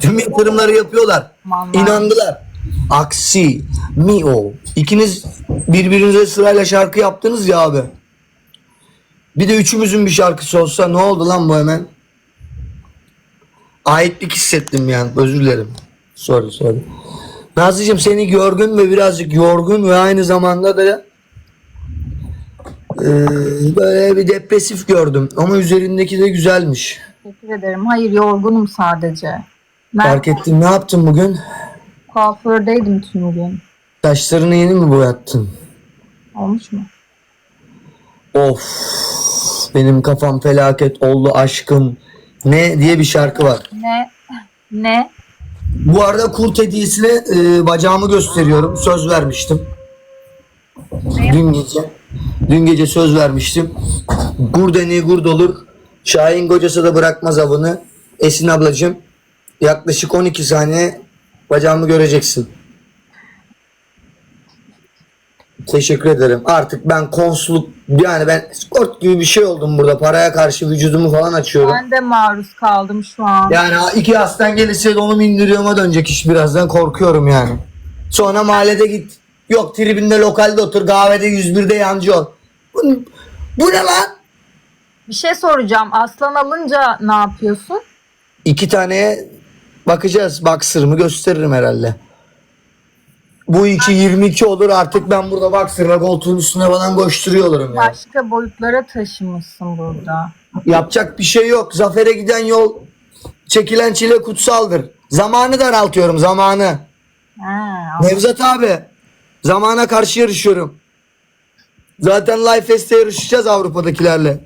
Tüm yatırımları yapıyorlar. Vallahi. İnandılar. Aksi, Mio. İkiniz birbirinize sırayla şarkı yaptınız ya abi. Bir de üçümüzün bir şarkısı olsa ne oldu lan bu hemen? Aitlik hissettim yani. Özür dilerim. Sorry sorry. Nazlıcığım seni yorgun ve birazcık yorgun ve aynı zamanda da eee, böyle bir depresif gördüm. Ama üzerindeki de güzelmiş. Teşekkür ederim. Hayır yorgunum sadece. Fark ettim. Ne yaptın bugün? kuafördeydim tüm gün. Saçlarını yeni mi boyattın? Olmuş mu? Of benim kafam felaket oldu aşkım. Ne diye bir şarkı var. Ne? Ne? Bu arada kurt hediyesine e, bacağımı gösteriyorum. Söz vermiştim. Dün gece. Dün gece söz vermiştim. Gurdeni gurd olur. Şahin kocası da bırakmaz avını. Esin ablacığım yaklaşık 12 saniye bacağımı göreceksin. Teşekkür ederim. Artık ben konsuluk yani ben skort gibi bir şey oldum burada. Paraya karşı vücudumu falan açıyorum. Ben de maruz kaldım şu an. Yani iki hastan gelirse de onu indiriyoruma dönecek iş birazdan korkuyorum yani. Sonra mahallede git. Yok tribünde lokalde otur kahvede 101'de yancı ol. Bu, bu ne lan? Bir şey soracağım. Aslan alınca ne yapıyorsun? İki taneye bakacağız. Boxer'ımı gösteririm herhalde. Bu iki 22 olur artık ben burada boxer'la koltuğun üstüne falan koşturuyor olurum yani. Başka boyutlara taşımışsın burada. Yapacak bir şey yok. Zafere giden yol çekilen çile kutsaldır. Zamanı daraltıyorum zamanı. Ha, Nevzat abi zamana karşı yarışıyorum. Zaten Life Fest'te yarışacağız Avrupa'dakilerle.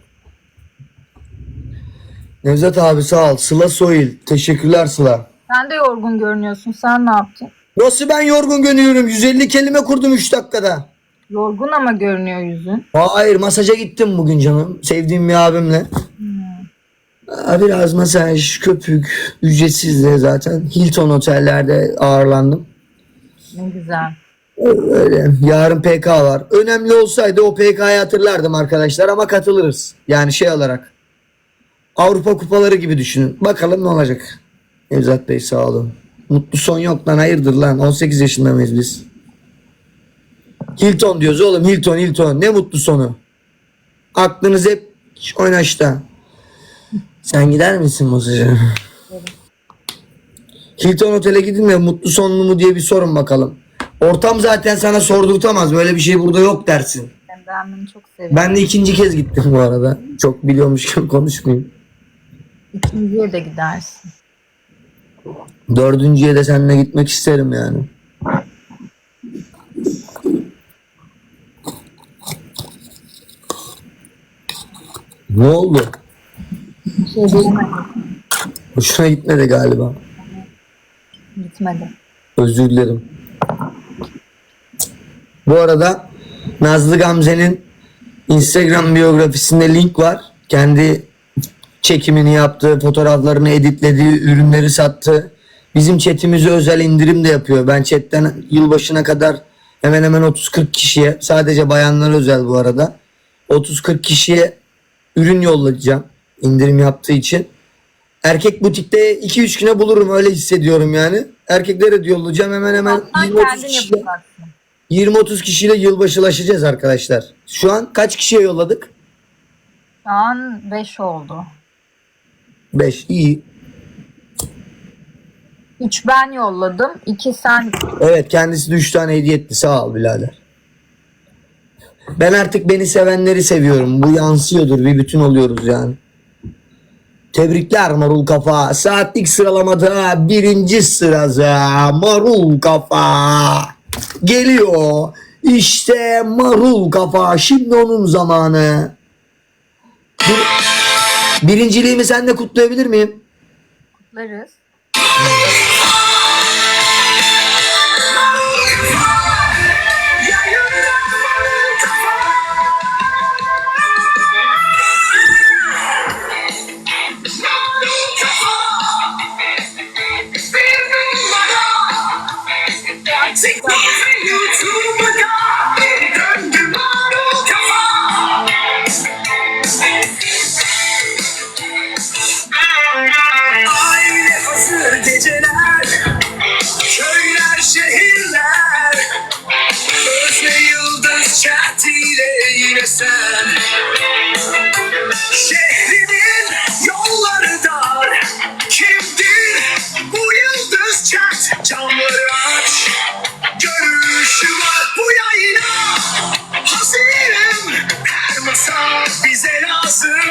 Nevzat abi sağ ol. Sıla Soyil. Teşekkürler Sıla. Sen de yorgun görünüyorsun. Sen ne yaptın? Nasıl ben yorgun görünüyorum? 150 kelime kurdum 3 dakikada. Yorgun ama görünüyor yüzün. Hayır masaja gittim bugün canım. Sevdiğim bir abimle. Aa, Biraz masaj, köpük, ücretsiz de zaten. Hilton otellerde ağırlandım. Ne güzel. Öyle. Yarın PK var. Önemli olsaydı o PK'yı hatırlardım arkadaşlar ama katılırız. Yani şey olarak. Avrupa kupaları gibi düşünün. Bakalım ne olacak. Nevzat Bey sağ olun. Mutlu son yok lan hayırdır lan. 18 yaşında mıyız biz? Hilton diyoruz oğlum Hilton Hilton. Ne mutlu sonu. Aklınız hep oynaşta. Sen gider misin masaja? Hilton Otel'e gidin de mutlu sonlu mu diye bir sorun bakalım. Ortam zaten sana sordurtamaz. Böyle bir şey burada yok dersin. Ben beğenmeni çok seviyorum. Ben de ikinci kez gittim bu arada. Çok biliyormuş gibi konuşmayayım. İkinciye de gidersin. Dördüncüye de seninle gitmek isterim yani. Ne oldu? Şey. Hoşuna gitmedi galiba. Gitmedi. Özür dilerim. Bu arada Nazlı Gamze'nin Instagram biyografisinde link var. Kendi çekimini yaptığı, fotoğraflarını editlediği, ürünleri sattı. Bizim chatimize özel indirim de yapıyor. Ben chatten yılbaşına kadar hemen hemen 30-40 kişiye, sadece bayanlara özel bu arada. 30-40 kişiye ürün yollayacağım indirim yaptığı için. Erkek butikte 2-3 güne bulurum öyle hissediyorum yani. Erkeklere de yollayacağım hemen hemen Sen 20-30 kendin kişiyle, yapacaksın. 20-30 kişiyle yılbaşılaşacağız arkadaşlar. Şu an kaç kişiye yolladık? Şu an 5 oldu. 5 iyi. 3 ben yolladım. 2 sen. Evet kendisi de 3 tane hediye etti sağ ol birader. Ben artık beni sevenleri seviyorum. Bu yansıyordur bir bütün oluyoruz yani. Tebrikler Marul Kafa. Saatlik sıralamada birinci sırada Marul Kafa. Geliyor. İşte Marul Kafa. Şimdi onun zamanı. Bir, birinciliğimi sen de kutlayabilir miyim? Kutlarız. sen. Şehrimin yolları dar. Kimdir bu yıldız çat Camları aç. Görüşü var bu yayına. Hazırım her masa bize lazım.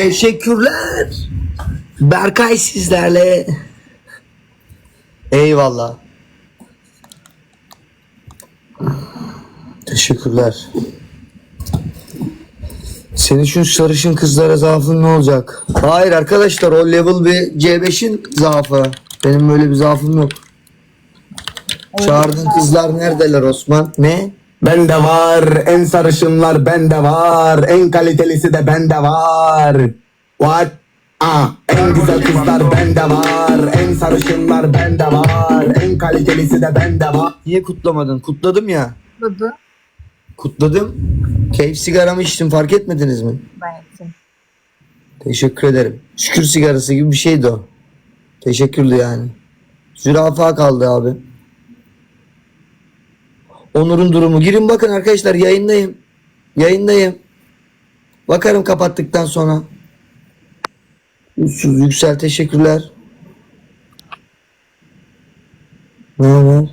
Teşekkürler. Berkay sizlerle. Eyvallah. Teşekkürler. Senin şu sarışın kızlara zaafın ne olacak? Hayır arkadaşlar o level bir C5'in zaafı. Benim böyle bir zaafım yok. Çağırdığın kızlar neredeler Osman? Ne? Bende var. En sarışınlar bende var. En kalitelisi de bende var. What? Ah, en güzel kızlar bende var. En sarışınlar bende var. En kalitelisi de bende var. Niye kutlamadın? Kutladım ya. Budu. Kutladım. Keyif sigaramı içtim fark etmediniz mi? Ben ettim. Teşekkür ederim. Şükür sigarası gibi bir şeydi o. Teşekkürlü yani. Zürafa kaldı abi. Onur'un durumu. Girin bakın arkadaşlar yayındayım. Yayındayım. Bakarım kapattıktan sonra. Uçsuz yüksel teşekkürler. Ne haber?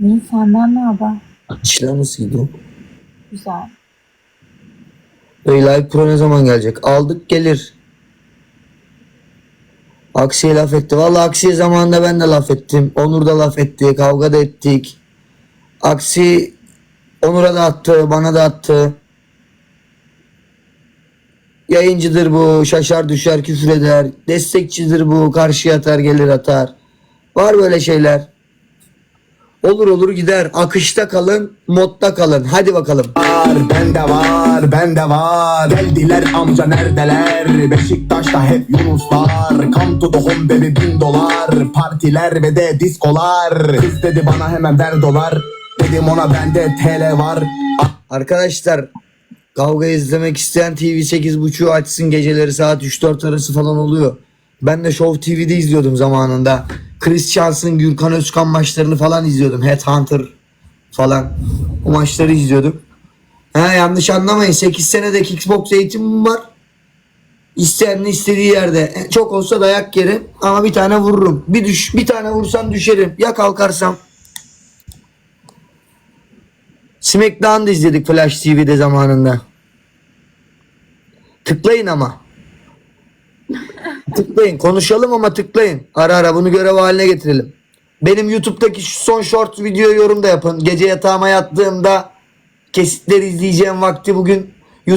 İyi senden ne haber? İşler nasıl gidiyor? Güzel. Daylight Pro ne zaman gelecek? Aldık gelir. Aksiye laf etti. Vallahi Aksiye zamanında ben de laf ettim. Onur da laf etti. Kavga da ettik. Aksi Onur'a da attı. Bana da attı. Yayıncıdır bu. Şaşar düşer küfür eder. Destekçidir bu. Karşıya atar gelir atar. Var böyle şeyler. Olur olur gider. Akışta kalın. Modda kalın. Hadi bakalım. Var, bende var, bende var. Geldiler amca neredeler? Beşiktaş'ta hep Yunuslar. Come to the home baby bin dolar. Partiler ve de diskolar. Kız dedi bana hemen ver dolar. Dedim ona bende TL var. Arkadaşlar kavga izlemek isteyen TV 8.5'u açsın geceleri saat 3-4 arası falan oluyor. Ben de Show TV'de izliyordum zamanında. Chris Johnson, Gürkan Özkan maçlarını falan izliyordum. Headhunter falan. O maçları izliyordum. Ha, yanlış anlamayın. 8 senede Xbox eğitimim var. İsteyenin istediği yerde. E, Çok olsa dayak yerim ama bir tane vururum. Bir düş, bir tane vursam düşerim. Ya kalkarsam. Smackdown'da izledik Flash TV'de zamanında. Tıklayın ama. tıklayın. Konuşalım ama tıklayın. Ara ara bunu görev haline getirelim. Benim YouTube'daki şu son short video yorum da yapın. Gece yatağıma yattığımda kesitleri izleyeceğim vakti bugün